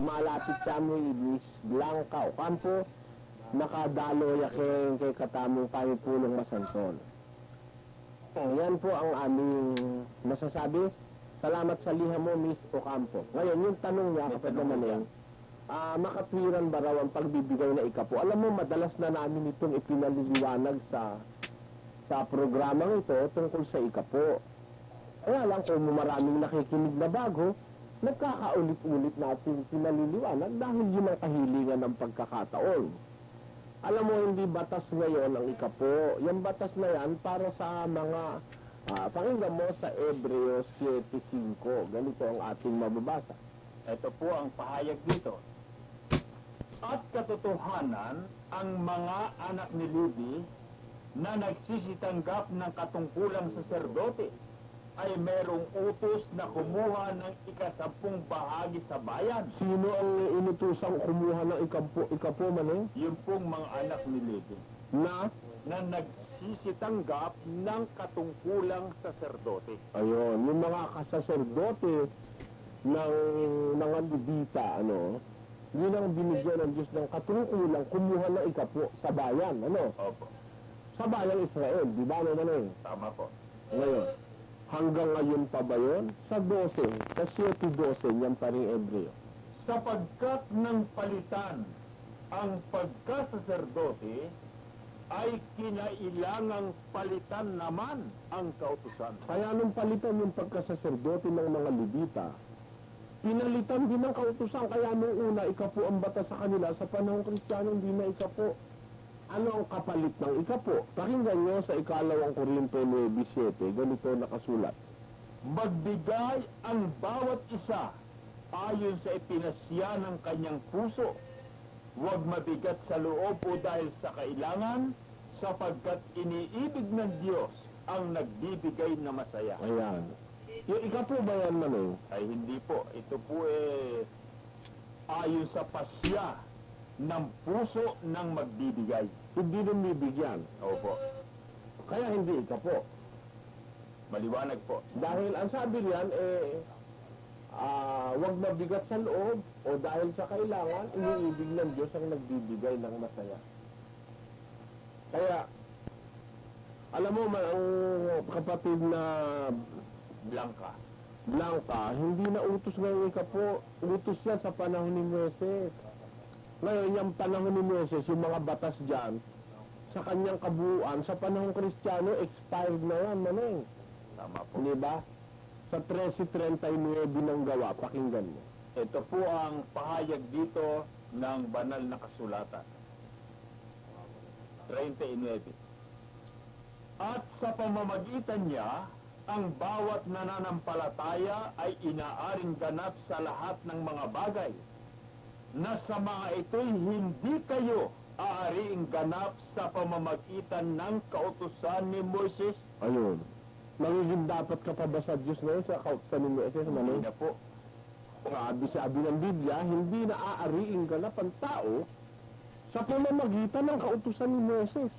malapit sa mo ibis Blanca o Campo, nakadalo ya kay, katamong pangipulong masanton. Yan po ang aming masasabi. Salamat sa liha mo, Miss Ocampo. Ngayon, yung tanong niya, kapag naman yan, ah, makatwiran ba raw ang pagbibigay na ikapo? Alam mo, madalas na namin itong ipinaliliwanag sa sa programang ito tungkol sa ikapo. Kaya lang kung maraming nakikinig na bago, nagkakaulit-ulit natin pinaliliwanag dahil yun ang kahilingan ng pagkakataon. Alam mo, hindi batas ngayon ang ikapo. Yung batas na yan para sa mga, ah, pakinggan mo sa Ebreo 7.5. Ganito ang ating mababasa. Ito po ang pahayag dito. At katotohanan, ang mga anak ni Levi na nagsisitanggap ng katungkulang saserdote ay merong utos na kumuha ng ikasampung bahagi sa bayan. Sino ang inutusang kumuha ng ikapo, ikapo man Yung pong mga anak ni Levi Na, na nagsisitanggap ng katungkulang saserdote. ayun, yung mga kasaserdote ng mga Levita, ano, yun ang binigyan ng Diyos ng katungkulang kumuha ng ikapo sa bayan, ano, Opo, sa bayang Israel, di ba naman eh? tama po. Ngayon, hanggang ngayon pa ba yun? Sa 12, sa 7-12, yan pa rin Ebreo. sapagkat ng palitan ang pagkasaserdote ay kinailangang palitan naman ang kautusan. Kaya nung palitan yung pagkasaserdote ng mga Levita, pinalitan din ng kautusan. Kaya nung una, ikapo ang bata sa kanila. Sa panahong kristyano, hindi na ikapo. Ano ang kapalit ng ikapo? Pakinggan nyo sa ikalawang Korinto 9.7, ganito nakasulat. Magbigay ang bawat isa ayon sa ipinasya ng kanyang puso. Huwag mabigat sa loob o dahil sa kailangan, sapagkat iniibig ng Diyos ang nagbibigay na masaya. Ayan. Yung ikapo ba yan, Manong? Ay hindi po, ito po eh ayon sa pasya ng puso ng magbibigay. Hindi bibigyan. Opo, Kaya hindi ikapo. maliwanag po. Dahil ang sabi niyan, eh, ah, wag mabigat sa loob o dahil sa kailangan, iniibig ng Diyos ang nagbibigay ng masaya. Kaya, alam mo man, ang kapatid na Blanca. Blanca, hindi na utos ngayon ka po. Utos yan sa panahon ni Moses. Ngayon, yung panahon ni Moses, yung mga batas dyan, sa kanyang kabuuan, sa panahon kristyano, expired na yan, maneng. Tama po. Di ba? Sa 1339 ng gawa, pakinggan mo. Ito po ang pahayag dito ng banal na kasulatan. 39. At sa pamamagitan niya, ang bawat nananampalataya ay inaaring ganap sa lahat ng mga bagay na sa mga ito'y hindi kayo aariing ganap sa pamamagitan ng kautusan ni Moises. Ayun. Magiging dapat ka pa ba sa Diyos ngayon sa kautusan ni Moises, Hindi manong? na po. Sabi-sabi ng Biblia, hindi na aariing ganap ang tao sa pamamagitan ng kautusan ni Moses.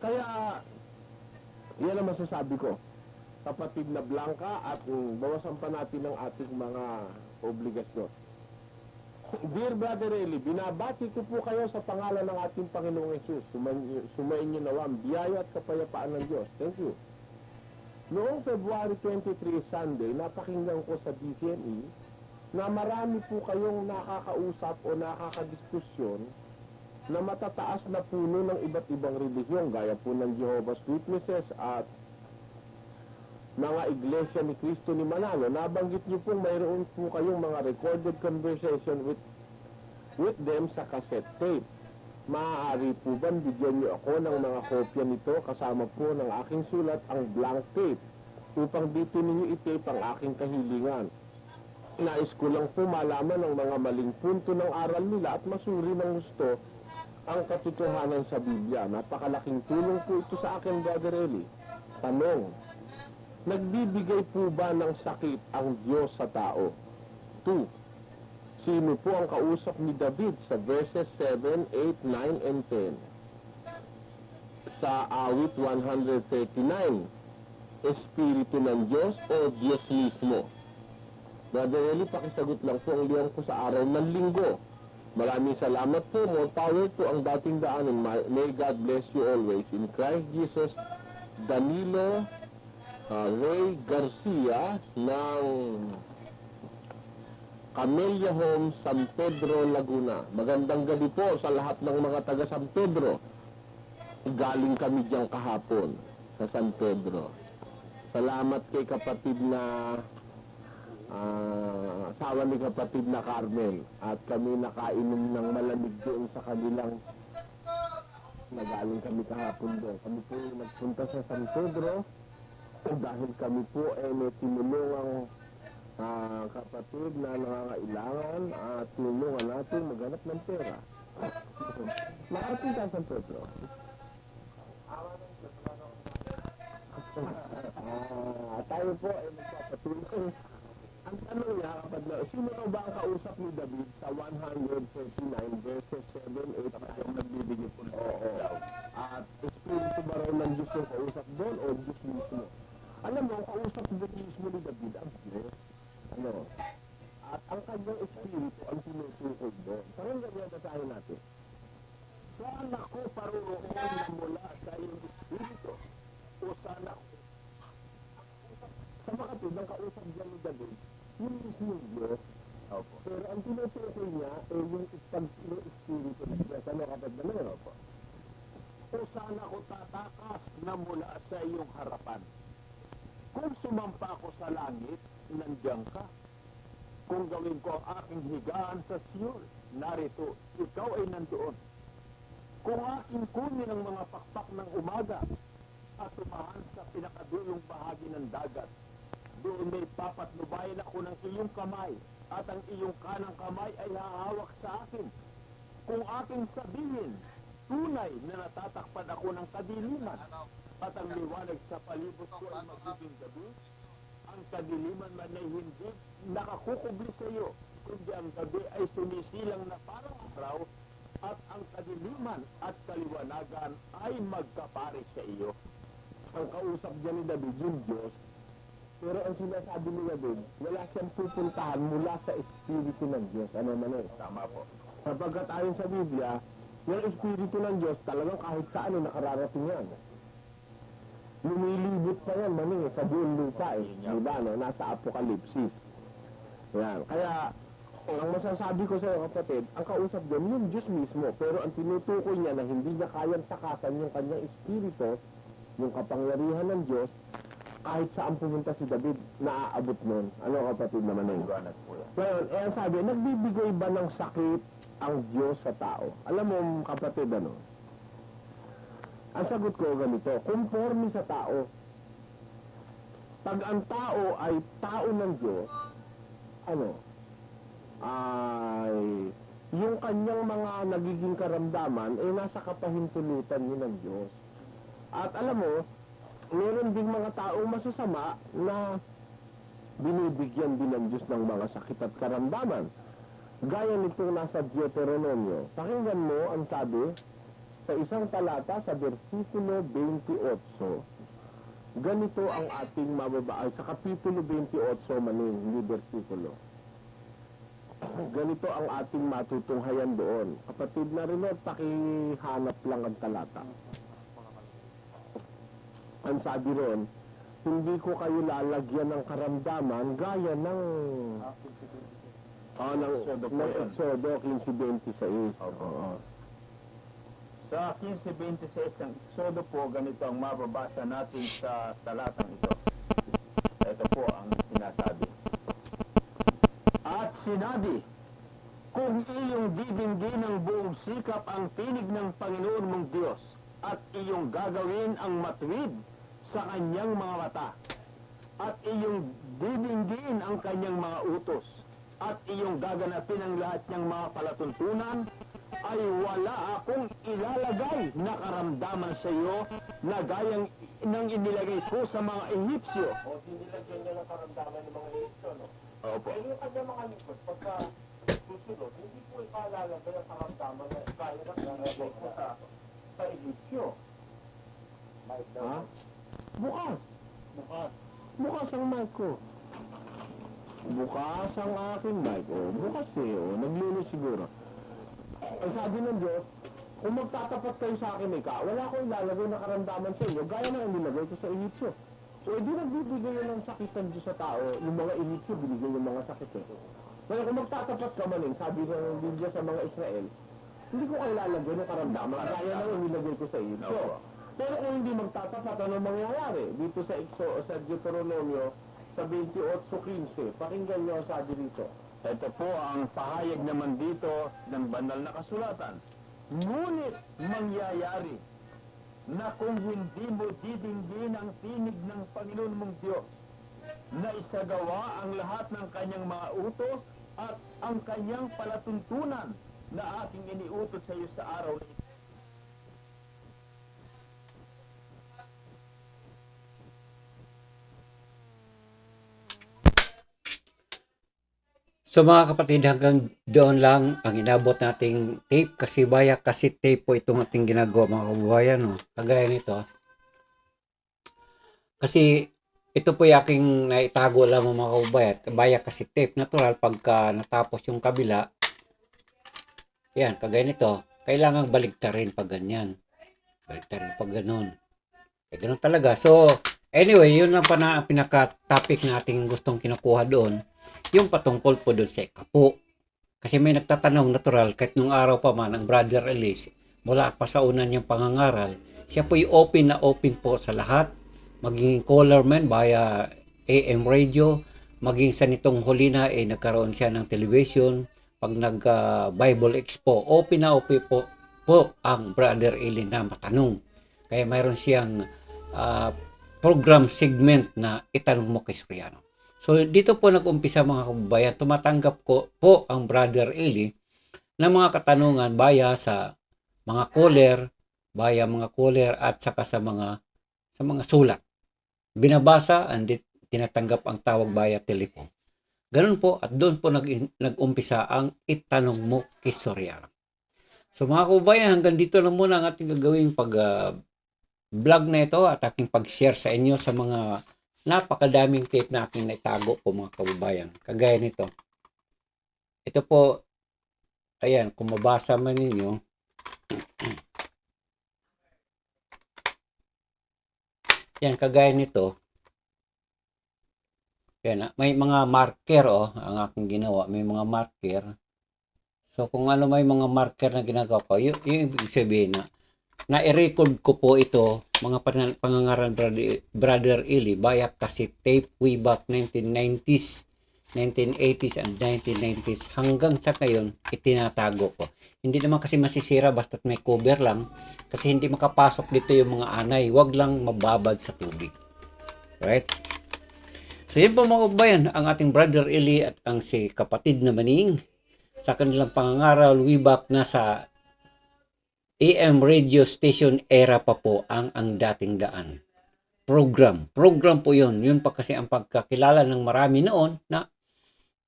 Kaya, yan ang masasabi ko. Kapatid na Blanca at bawasan pa natin ang ating mga obligasyon. Dear Brother Eli, binabati ko po kayo sa pangalan ng ating Panginoong Yesus. Sumayin niyo nawa ang biyaya at kapayapaan ng Diyos. Thank you. Noong February 23 Sunday, napakinggan ko sa DCME na marami po kayong nakakausap o nakakadiskusyon na matataas na puno ng iba't ibang relihiyon gaya po ng Jehovah's Witnesses at mga iglesia ni Cristo ni Manalo. Nabanggit niyo po mayroon po kayong mga recorded conversation with with them sa cassette tape. Maaari po ba bigyan niyo ako ng mga kopya nito kasama po ng aking sulat ang blank tape upang dito ninyo itape ang aking kahilingan. Nais ko lang po malaman ang mga maling punto ng aral nila at masuri ng gusto ang katotohanan sa Biblia. Napakalaking tulong po ito sa akin, Brother Eli. Tanong, nagbibigay po ba ng sakit ang Diyos sa tao? 2. Sino po ang kausap ni David sa verses 7, 8, 9, and 10? Sa awit 139, Espiritu ng Diyos o Diyos mismo? Brother Eli, pakisagot lang po ang liyang ko sa araw ng linggo. Maraming salamat po. More power po ang dating daanan. Ma- May God bless you always. In Christ Jesus, Danilo ah, Ray Garcia ng Camellia Home, San Pedro, Laguna. Magandang gabi po sa lahat ng mga taga San Pedro. Galing kami diyang kahapon sa San Pedro. Salamat kay kapatid na ah, asawa ni kapatid na Carmel at kami nakainom ng malamig doon sa kanilang nagaling kami kahapon doon. Kami po nagpunta sa San Pedro dahil kami po ay may tinulungang ah, kapatid na nangangailangan at tinulungan natin maghanap ng pera. Makarating tayo sa Pedro. Ah, tayo po ay magpapatuloy. Ang tanong niya, kapag na, sino ba ang kausap ni David sa 139 verses 7, 8, 9? Yung nagbibigay po ng Oo. At espiritu ba raw ng Diyos yung kausap doon o Diyos mismo? Alam mo, ang kausap doon mismo ni David ang Diyos. Ano? At ang kanyang espiritu ang tinutukoy doon. Pakinggan niya basahin natin. Sana ko paroroon na mula sa iyong espiritu o sana ko Sa makatid, ang kausap dyan ni David, yung mismo Diyos. Opo. Pero ang tinutukoy niya ay yung pag yung espiritu ng Diyos. Ano kapag na nun? Opo. o sana ko tatakas na mula sa iyong harapan. Kung sumampa ako sa langit, nandiyan ka. Kung gawin ko ang aking higaan sa Siyol, narito, ikaw ay nandoon. Kung aking kunin ang mga pakpak ng umaga at tumahan sa pinakadulong bahagi ng dagat, doon may papatnubayan ako ng iyong kamay at ang iyong kanang kamay ay hahawak sa akin. Kung aking sabihin, tunay na natatakpan ako ng kadiliman at ang liwanag sa palibot ko ay magiging gabi, ang kadiliman man ay hindi nakakukubli sa iyo, kundi ang gabi ay sumisilang na parang araw at ang kadiliman at kaliwanagan ay magkapare sa iyo. Ang kausap dyan ni David, yung Diyos. Pero ang sinasabi ni David, wala siyang pupuntahan mula sa espiritu ng Diyos. Ano man eh. Tama po. Sapagkat ayon sa Biblia, yung espiritu ng Diyos talagang kahit saan ay nakararating yan. Lumilibot pa yan, maning eh, sa buong lupa eh. Di ba, no? Nasa Apokalipsis. Yan. Kaya, ang masasabi ko sa iyo kapatid, ang kausap doon, yung Diyos mismo. Pero ang tinutukoy niya na hindi niya kayang takasan yung kanyang espiritu, yung kapangyarihan ng Diyos, kahit saan pumunta si David, naaabot nun. Ano kapatid naman yan. Ngayon, eh, sabi, nagbibigay ba ng sakit ang Diyos sa tao? Alam mo, kapatid, ano? Ang sagot ko ganito, conforme sa tao. Pag ang tao ay tao ng Diyos, ano? Ay, yung kanyang mga nagiging karamdaman ay nasa kapahintulutan niya ng Diyos. At alam mo, meron ding mga taong masasama na binibigyan din ng Diyos ng mga sakit at karamdaman. Gaya nitong nasa Deuteronomio. Pakinggan mo ang sabi sa isang talata sa versikulo 28. Ganito ang ating mababaan sa kapitulo 28 manin, hindi versikulo. Ganito ang ating matutunghayan doon. Kapatid na rin, pakihanap lang ang talata. Ang sabi ron, hindi ko kayo lalagyan ng karamdaman gaya ng Ah, ng, ng. Exodo 15.26. Opo. Oo. Sa 15.26 ng Exodo po, ganito ang mababasa natin sa talatang ito. Ito po ang sinasabi. At sinabi, kung iyong didinggin ng buong sikap ang tinig ng Panginoon mong Diyos at iyong gagawin ang matwid sa kanyang mga mata at iyong didinggin ang kanyang mga utos at iyong gaganapin ang lahat niyang mga palatuntunan ay wala akong ilalagay na karamdaman sa iyo na gayang nang inilagay ko sa mga Ehipsyo. O, dinilagyan niya ng karamdaman ng mga Egypto, no? Opo. Pero yung kanya mga lingkod, pagka susunod, hindi po ipalalagay ang karamdaman na kaya na nilagay ko sa, sa Egyptyo. Ha? Bukas! Bukas. Bukas ang mic ko. bukas ang aking mic. Oh, bukas eh. Oh, naglinis siguro. Ang sabi ng Diyos, kung magtatapat kayo sa akin, ika, wala akong ilalagay na karamdaman sa inyo, gaya ng inilagay ko sa Egyptio. So, hindi nagbibigay yun ng sakit ng Diyos sa tao, yung mga Egyptio, binigay yung mga sakit eh. Kaya kung magtatapat ka man eh, sabi ng Biblia sa mga Israel, hindi ko kayo lalagay ng karamdaman, gaya ng inilagay ko sa Egyptio. Opo. Pero kung hindi magtatapat, ano mangyayari? Dito sa Exo, sa Deuteronomio, sa 28.15, pakinggan nyo ang sabi dito. Ito po ang pahayag naman dito ng banal na kasulatan. Ngunit mangyayari na kung hindi mo didinggin ang tinig ng Panginoon mong Diyos, na isagawa ang lahat ng kanyang mga utos at ang kanyang palatuntunan na aking iniutos sa iyo sa araw na ito. So mga kapatid, hanggang doon lang ang inabot nating tape kasi baya kasi tape po itong ating ginagawa mga kababayan. No? Kagaya nito. Kasi ito po yung aking naitago lang mga kababayan. Baya kasi tape. Natural pagka natapos yung kabila. Yan, kagaya nito. Kailangan baligtarin pag ganyan. Baligtarin pag ganun. Eh, ganun talaga. So, anyway, yun ang pana, pinaka-topic nating gustong kinukuha doon yung patungkol po doon sa ikapo. Kasi may nagtatanong natural, kahit nung araw pa man, ang brother Elise, mula pa sa una niyang pangangaral, siya po open na open po sa lahat, maging caller man via AM radio, maging sa nitong huli na, eh, nagkaroon siya ng television, pag nag-Bible Expo, open na open po, po ang brother Eli na matanong. Kaya mayroon siyang ah, program segment na itanong mo kay Soriano. So dito po nag-umpisa mga kababayan, tumatanggap ko po ang Brother Eli ng mga katanungan baya sa mga caller, baya mga caller at saka sa mga sa mga sulat. Binabasa and tinatanggap ang tawag baya telephone. Ganun po at doon po nag, nag-umpisa ang itanong mo kay Soriano. So mga kababayan, hanggang dito lang muna ang ating gagawing pag ah, vlog na ito at aking pag-share sa inyo sa mga napakadaming tape na aking naitago po mga kababayan. Kagaya nito. Ito po, ayan, kung mabasa man ninyo, yan, kagaya nito, yan, ah, may mga marker, oh, ang aking ginawa, may mga marker. So, kung ano may mga marker na ginagawa ko, yun, yung ibig sabihin na, na-record ko po ito, mga pan- pangangaran brother, brother Ili, bayak kasi tape way back 1990s, 1980s and 1990s hanggang sa ngayon itinatago ko. Hindi naman kasi masisira basta't may cover lang kasi hindi makapasok dito yung mga anay. Huwag lang mababad sa tubig. Right? So yun po mga kabayan, ang ating brother Eli at ang si kapatid na Maning sa kanilang pangangaral way back nasa AM radio station era pa po ang ang dating daan. Program. Program po yun. Yun pa kasi ang pagkakilala ng marami noon na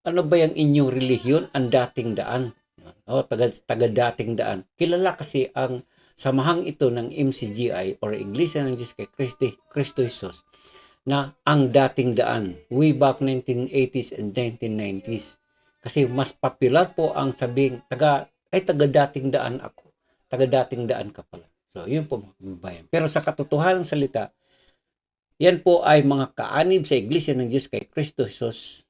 ano ba yung inyong relihiyon? Ang dating daan. O, taga, taga dating daan. Kilala kasi ang samahang ito ng MCGI or Iglesia ng Diyos kay Christi, Cristo Jesus na ang dating daan way back 1980s and 1990s. Kasi mas popular po ang sabing taga ay taga dating daan ako taga dating daan ka pala. So, yun po mga kababayan. Pero sa katotohanan salita, yan po ay mga kaanib sa Iglesia ng Diyos kay Kristo Jesus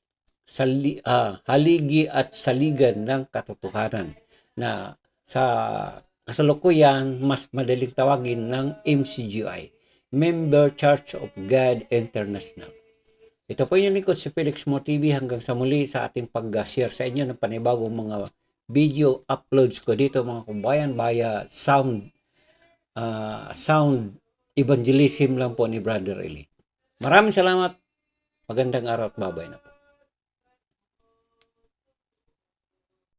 sa ah, haligi at saligan ng katotohanan na sa kasalukuyan mas madaling tawagin ng MCGI, Member Church of God International. Ito po yung lingkod si Felix Mo TV hanggang sa muli sa ating pag-share sa inyo ng panibagong mga video uploads ko dito mga kumbayan via sound uh, sound evangelism lang po ni Brother Eli. Maraming salamat. Magandang araw at babay na po.